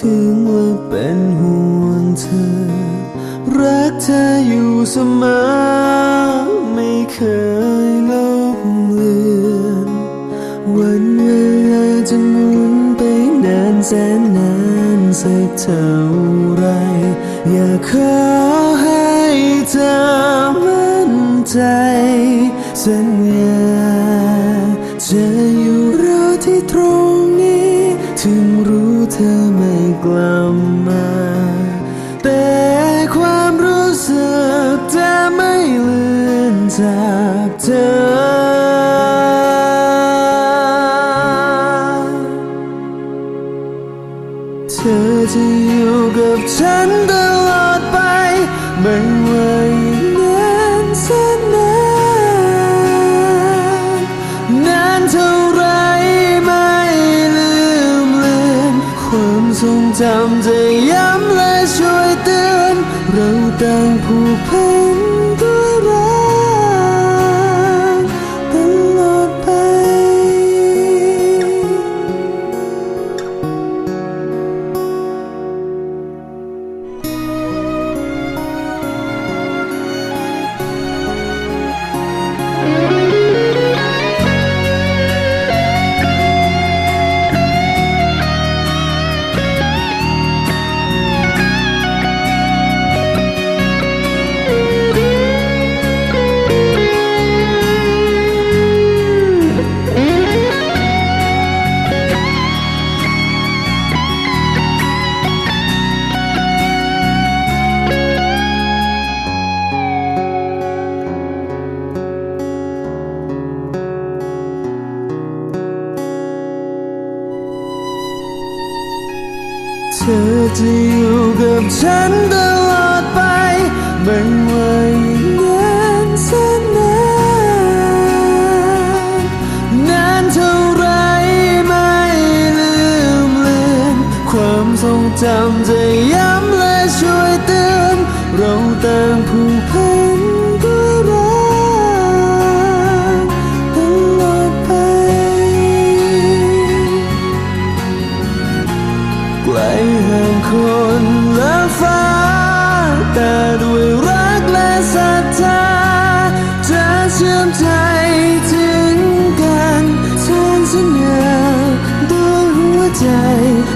ถึงว่าเป็นห่วงเธอ รักเธออยู่เสมอ ไม่เคยลบเลือน วันเวลาจะหมุนไปนานแสนนานสักเท่าไร อยากขอให้เธอมั่นใจ สัญญาจะอยู่รอที่ตรงนี้ ถึงรู้เธอไม่ กลับมา แต่ความรู้สึกจะไม่ลือนจากเธอเธอจะอยู่กับฉันตลอดไป ไม่ว่าอีกนานแสนนาน ทรงจำจะย้ำและช่วยเตือน เราต่างผูกพัน จะอยู่กับฉันตลอดไปไม่ว่าอีกนานสักนานนานเท่าไรไม่ลืมเลือนความทรงจำจะ หัวใจ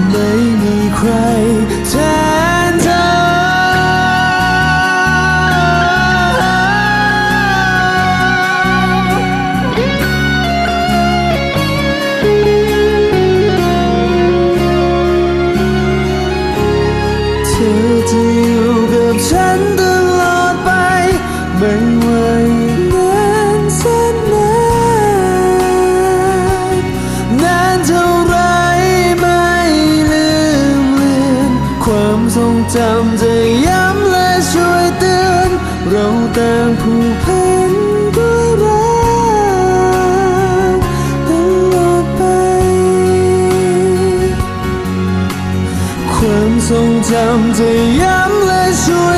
ไม่มีใครแทนเธอเธอจะอยู่กับฉัน 总将这样的手